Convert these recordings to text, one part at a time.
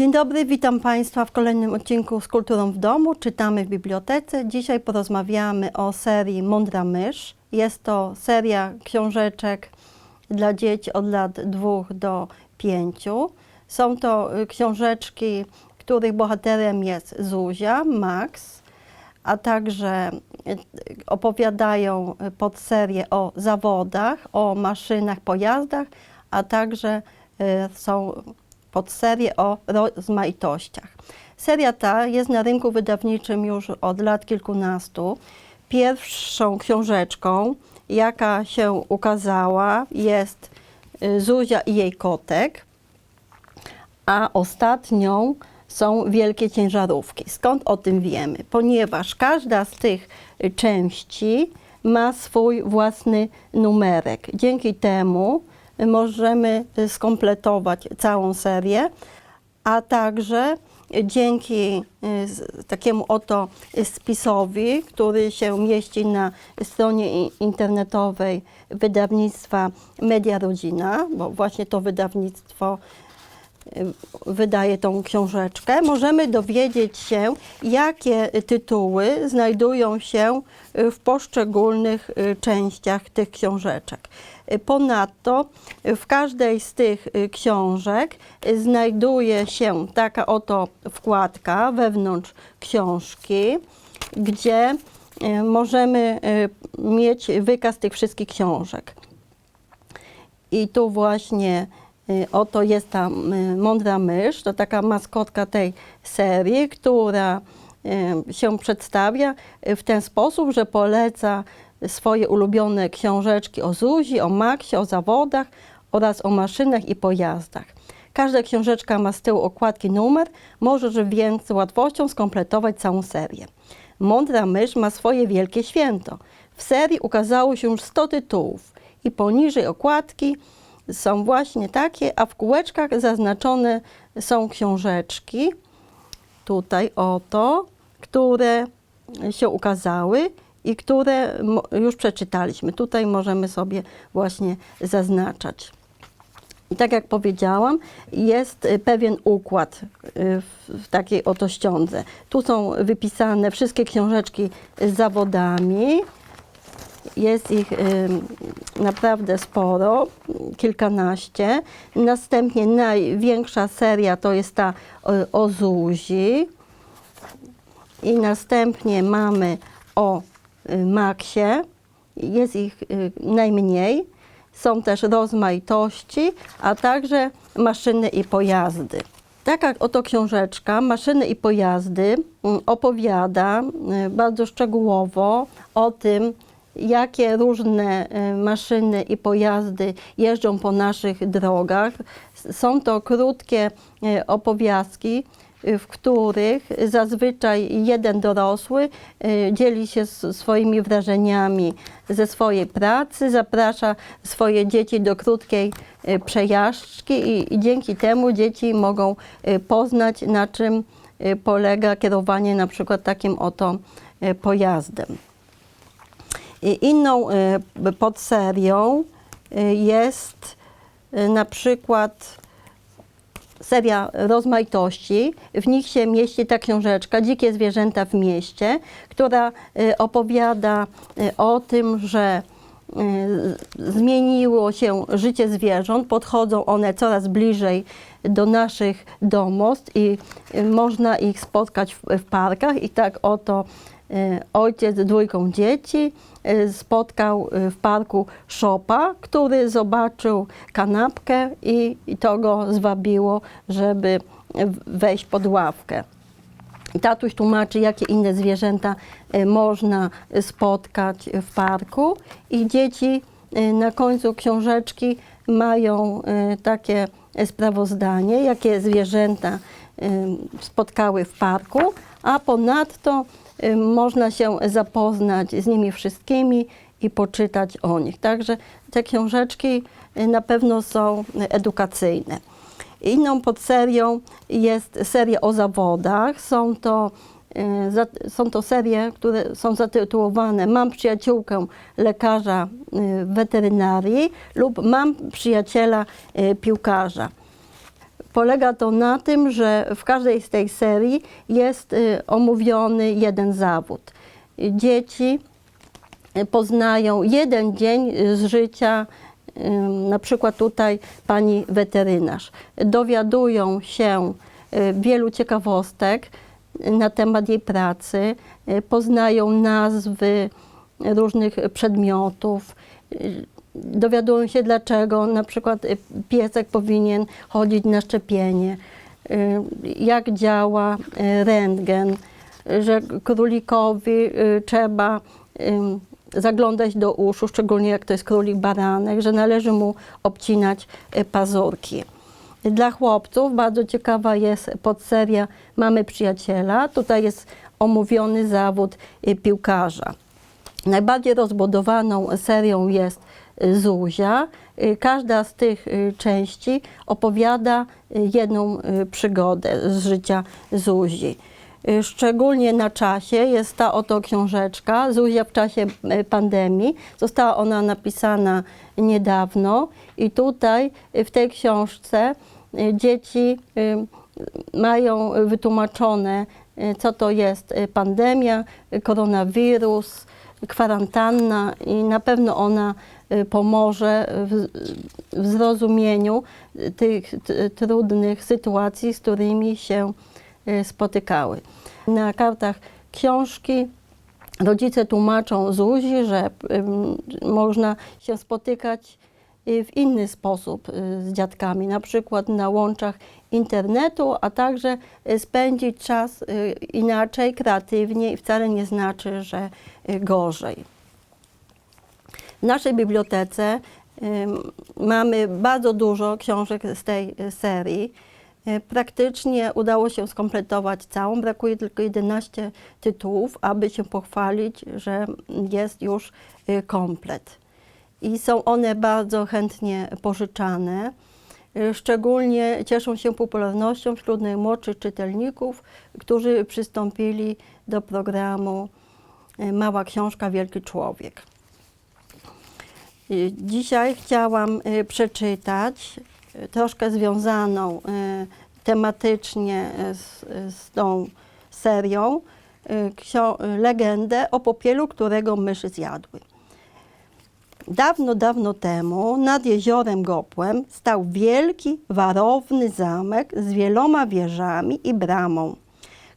Dzień dobry, witam Państwa w kolejnym odcinku z Kulturą w Domu. Czytamy w bibliotece. Dzisiaj porozmawiamy o serii Mądra Mysz. Jest to seria książeczek dla dzieci od lat 2 do 5. Są to y, książeczki, których bohaterem jest Zuzia, Max, a także y, opowiadają podserię o zawodach, o maszynach, pojazdach, a także y, są podserie o rozmaitościach. Seria ta jest na rynku wydawniczym już od lat kilkunastu. Pierwszą książeczką, jaka się ukazała, jest y, Zuzia i jej kotek, a ostatnią są wielkie ciężarówki. Skąd o tym wiemy? Ponieważ każda z tych części ma swój własny numerek. Dzięki temu możemy y, skompletować całą serię, a także dzięki y, takiemu oto spisowi, który się mieści na stronie internetowej wydawnictwa Media Rodzina, bo właśnie to wydawnictwo y, wydaje tą książeczkę, możemy dowiedzieć się, jakie tytuły znajdują się w poszczególnych częściach tych książeczek. Ponadto w każdej z tych y, książek znajduje się taka oto wkładka wewnątrz książki, gdzie y, możemy y, mieć wykaz tych wszystkich książek. I tu właśnie oto jest ta mądra mysz, to taka maskotka tej serii, która się przedstawia w ten sposób, że poleca swoje ulubione książeczki o Zuzi, o Maksie, o zawodach oraz o maszynach i pojazdach. Każda książeczka ma z tyłu okładki numer, możesz więc z łatwością skompletować całą serię. Mądra mysz ma swoje wielkie święto. W serii ukazało się już 100 tytułów i poniżej okładki są właśnie takie, a w kółeczkach zaznaczone są książeczki, tutaj oto, które się ukazały i które już przeczytaliśmy. Tutaj możemy sobie właśnie zaznaczać. I tak jak powiedziałam, jest y, pewien układ y, w, takiej oto ściądze. Tu są wypisane wszystkie książeczki z zawodami. Jest ich naprawdę sporo, kilkanaście. Następnie największa seria to jest ta y, o Zuzi. I następnie mamy o y, Maxie. Jest ich y, najmniej. Są też rozmaitości, a także maszyny i pojazdy. Taka oto książeczka, Maszyny i pojazdy, mm, opowiada y, bardzo szczegółowo o tym, jakie różne maszyny i pojazdy jeżdżą po naszych drogach. Są to krótkie opowiastki, w których zazwyczaj jeden dorosły y, dzieli się swoimi wrażeniami ze swojej pracy, zaprasza swoje dzieci do krótkiej y, przejażdżki i, dzięki temu dzieci mogą y, poznać, na czym y, polega kierowanie na przykład takim oto y, pojazdem. Inną y, podserią y, jest y, na przykład seria rozmaitości. W nich się mieści ta książeczka Dzikie zwierzęta w mieście, która y, opowiada y, o tym, że y, zmieniło się życie zwierząt, podchodzą one coraz bliżej do naszych domostw i można ich spotkać w, w parkach i tak oto ojciec z dwójką dzieci y, spotkał y, w parku szopa, który zobaczył kanapkę i, i to go zwabiło, żeby wejść pod ławkę. Tatuś tłumaczy, jakie inne zwierzęta można spotkać w parku i dzieci na końcu książeczki mają takie sprawozdanie, jakie zwierzęta spotkały w parku, a ponadto można się zapoznać z nimi wszystkimi i poczytać o nich. Także te książeczki y, na pewno są edukacyjne. Inną podserią jest seria o zawodach. Są to, y, są to serie, które są zatytułowane Mam przyjaciółkę lekarza y, weterynarii lub Mam przyjaciela y, piłkarza. Polega to na tym, że w każdej z tej serii jest y, omówiony jeden zawód. Dzieci y, poznają jeden dzień y, z życia, na przykład tutaj pani weterynarz. Dowiadują się wielu ciekawostek na temat jej pracy, poznają nazwy różnych przedmiotów, dowiadują się dlaczego na przykład y, piesek powinien chodzić na szczepienie, y, jak działa y, rentgen, że królikowi trzeba zaglądać do uszu, szczególnie jak to jest królik baranek, że należy mu obcinać pazurki. Dla chłopców bardzo ciekawa jest podseria Mamy przyjaciela. Tutaj jest omówiony zawód piłkarza. Najbardziej rozbudowaną serią jest Zuzia. Y, Każda z tych y, części opowiada y, jedną przygodę z życia Zuzi. Szczególnie na czasie jest ta oto książeczka, Zuzia w czasie pandemii. Została ona napisana niedawno i tutaj w tej książce dzieci mają wytłumaczone, co to jest pandemia, koronawirus, kwarantanna i na pewno ona pomoże w, w zrozumieniu y, tych trudnych sytuacji, z którymi się y, spotykały. Na kartach książki rodzice tłumaczą Zuzi, że ym, można się spotykać y, w inny sposób y, z dziadkami, na przykład na łączach internetu, a także y, spędzić czas y, inaczej, kreatywnie i wcale nie znaczy, że y, gorzej. W naszej bibliotece mamy bardzo dużo książek z tej y, serii. Y, Praktycznie udało się skompletować całą, brakuje tylko 11 tytułów, aby się pochwalić, że jest już y, komplet. I są one bardzo chętnie pożyczane. Szczególnie cieszą się popularnością wśród najmłodszych czytelników, którzy przystąpili do programu Mała Książka, Wielki Człowiek. Y, Dzisiaj chciałam y, przeczytać y, troszkę związaną tematycznie z, z tą serią legendę o popielu, którego myszy zjadły. Dawno, dawno temu nad jeziorem Gopłem stał wielki, warowny zamek z wieloma wieżami i bramą,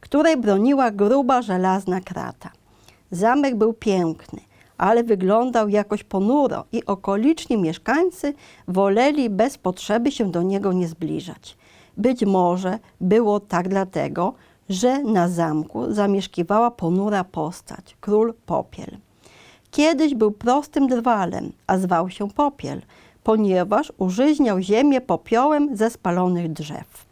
której broniła gruba żelazna krata. Zamek był piękny, ale wyglądał jakoś ponuro i okoliczni mieszkańcy woleli bez potrzeby się do niego nie zbliżać. Być może było tak dlatego, że na zamku zamieszkiwała ponura postać, król Popiel. Kiedyś był prostym drwalem, a zwał się Popiel, ponieważ użyźniał ziemię popiołem ze spalonych drzew.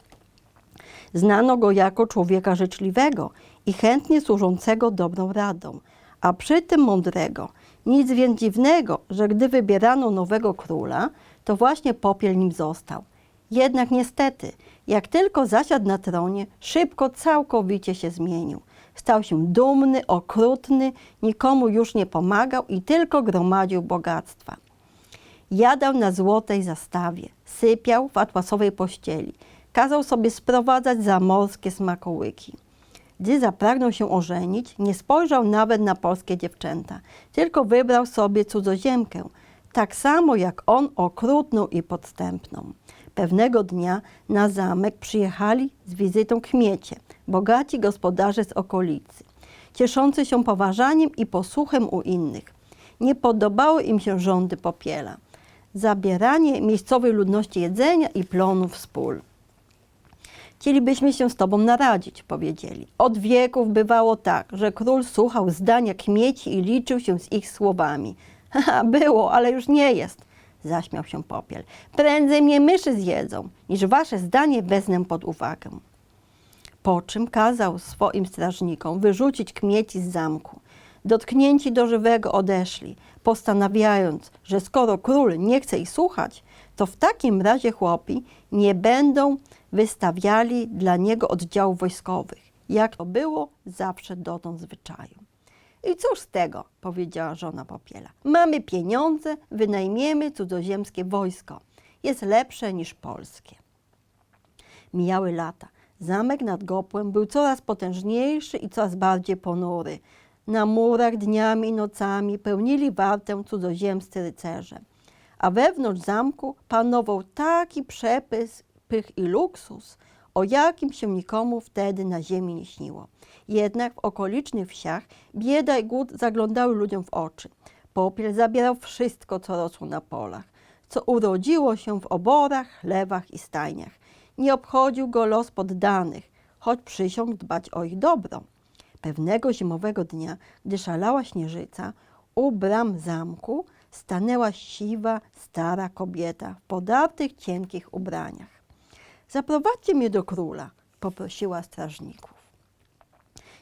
Znano go jako człowieka życzliwego i chętnie służącego dobrą radą, a przy tym mądrego. Nic więc dziwnego, że gdy wybierano nowego króla, to właśnie Popiel nim został. Jednak niestety, jak tylko zasiadł na tronie, szybko całkowicie się zmienił. Stał się dumny, okrutny, nikomu już nie pomagał i tylko gromadził bogactwa. Jadał na złotej zastawie, sypiał w atłasowej pościeli, kazał sobie sprowadzać zamorskie smakołyki. Gdy zapragnął się ożenić, nie spojrzał nawet na polskie dziewczęta, tylko wybrał sobie cudzoziemkę, tak samo jak on okrutną i podstępną. Pewnego dnia na zamek przyjechali z wizytą kmiecie, bogaci gospodarze z okolicy, cieszący się poważaniem i posłuchem u innych. Nie podobały im się rządy popiela, zabieranie miejscowej ludności jedzenia i plonów z. Chcielibyśmy się z tobą naradzić, powiedzieli. Od wieków bywało tak, że król słuchał zdania kmieci i liczył się z ich słowami. Haha, było, ale już nie jest, zaśmiał się popiel. Prędzej mnie myszy zjedzą, niż wasze zdanie wezmę pod uwagę. Po czym kazał swoim strażnikom wyrzucić kmieci z zamku. Dotknięci do żywego odeszli, postanawiając, że skoro król nie chce ich słuchać, to w takim razie chłopi nie będą wystawiali dla niego oddziałów wojskowych, jak to było zawsze dotąd zwyczaju. I cóż z tego, powiedziała żona Popiela. Mamy pieniądze, wynajmiemy cudzoziemskie wojsko. Jest lepsze niż polskie. Mijały lata. Zamek nad Gopłem był coraz potężniejszy i coraz bardziej ponury. Na murach dniami i nocami pełnili wartę cudzoziemscy rycerze. A wewnątrz zamku panował taki przepys, i luksus, o jakim się nikomu wtedy na ziemi nie śniło. Jednak w okolicznych wsiach bieda i głód zaglądały ludziom w oczy. Popiel zabierał wszystko, co rosło na polach, co urodziło się w oborach, chlewach i stajniach. Nie obchodził go los poddanych, choć przysiągł dbać o ich dobro. Pewnego zimowego dnia, gdy szalała śnieżyca, u bram zamku stanęła siwa, stara kobieta w podartych, cienkich ubraniach. Zaprowadźcie mnie do króla, poprosiła strażników.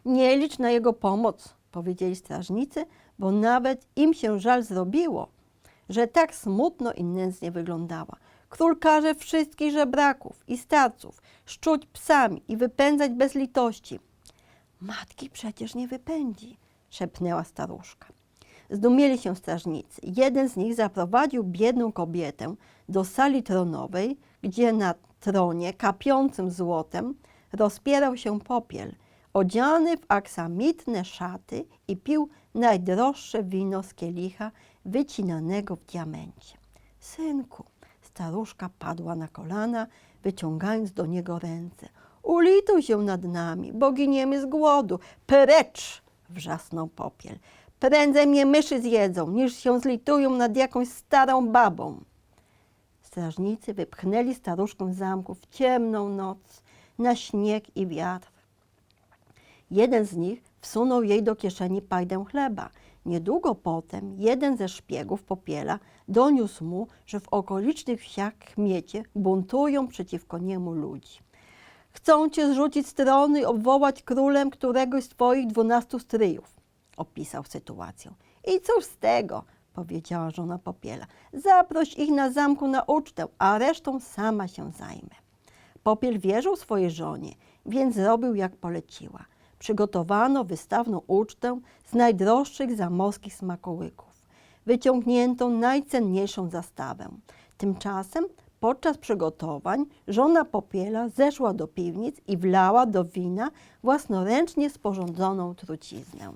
Nie licz na jego pomoc, powiedzieli strażnicy, bo nawet im się żal zrobiło, że tak smutno i nędznie wyglądała. Król każe wszystkich żebraków i starców szczuć psami i wypędzać bez litości. Matki przecież nie wypędzi, szepnęła staruszka. Zdumieli się strażnicy. Jeden z nich zaprowadził biedną kobietę do sali tronowej, gdzie na tronie kapiącym złotem rozpierał się popiel, odziany w aksamitne szaty i pił najdroższe wino z kielicha wycinanego w diamencie. Synku, staruszka padła na kolana, wyciągając do niego ręce. Ulituj się nad nami, bo giniemy z głodu. Precz! wrzasnął popiel. Prędzej mnie myszy zjedzą, niż się zlitują nad jakąś starą babą. Strażnicy wypchnęli staruszkę z zamku w ciemną noc, na śnieg i wiatr. Jeden z nich wsunął jej do kieszeni pajdę chleba. Niedługo potem jeden ze szpiegów popiela doniósł mu, że w okolicznych wsiach kmiecie buntują przeciwko niemu ludzi. Chcą cię zrzucić z tronu i obwołać królem któregoś z twoich dwunastu stryjów, opisał sytuację. I cóż z tego, powiedziała żona Popiela. Zaproś ich na zamku na ucztę, a resztą sama się zajmę. Popiel wierzył swojej żonie, więc zrobił jak poleciła. Przygotowano wystawną ucztę z najdroższych zamorskich smakołyków. Wyciągnięto najcenniejszą zastawę. Tymczasem podczas przygotowań żona Popiela zeszła do piwnic i wlała do wina własnoręcznie sporządzoną truciznę.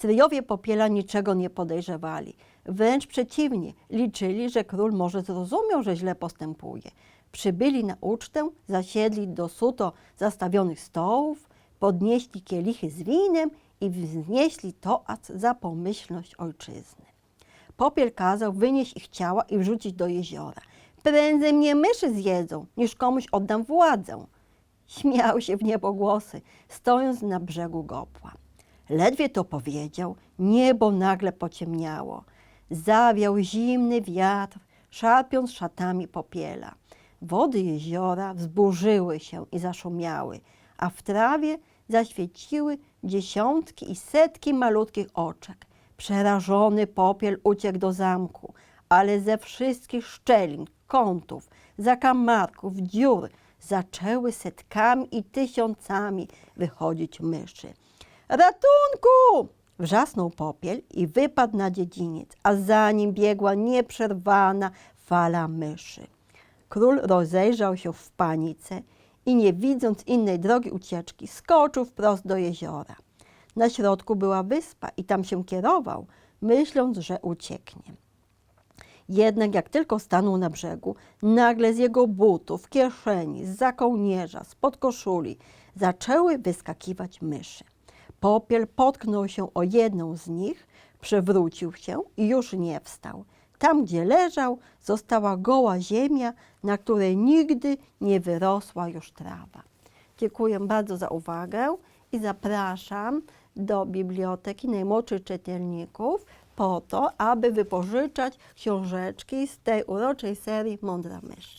Stryjowie Popiela niczego nie podejrzewali. Wręcz przeciwnie, liczyli, że król może zrozumiał, że źle postępuje. Przybyli na ucztę, zasiedli do suto zastawionych stołów, podnieśli kielichy z winem i wznieśli toac za pomyślność ojczyzny. Popiel kazał wynieść ich ciała i wrzucić do jeziora. Prędzej mnie myszy zjedzą, niż komuś oddam władzę. Śmiał się w niebogłosy, stojąc na brzegu gopła. Ledwie to powiedział, niebo nagle pociemniało. Zawiał zimny wiatr, szarpiąc szatami popiela. Wody jeziora wzburzyły się i zaszumiały, a w trawie zaświeciły dziesiątki i setki malutkich oczek. Przerażony popiel uciekł do zamku, ale ze wszystkich szczelin, kątów, zakamarków, dziur zaczęły setkami i tysiącami wychodzić myszy. Ratunku! Wrzasnął popiel i wypadł na dziedziniec, a za nim biegła nieprzerwana fala myszy. Król rozejrzał się w panice i nie widząc innej drogi ucieczki, skoczył wprost do jeziora. Na środku była wyspa i tam się kierował, myśląc, że ucieknie. Jednak jak tylko stanął na brzegu, nagle z jego butów, kieszeni, z zakołnierza, spod koszuli zaczęły wyskakiwać myszy. Popiel potknął się o jedną z nich, przewrócił się i już nie wstał. Tam, gdzie leżał, została goła ziemia, na której nigdy nie wyrosła już trawa. Dziękuję bardzo za uwagę i zapraszam do biblioteki najmłodszych czytelników po to, aby wypożyczać książeczki z tej uroczej serii Mądra Mysz.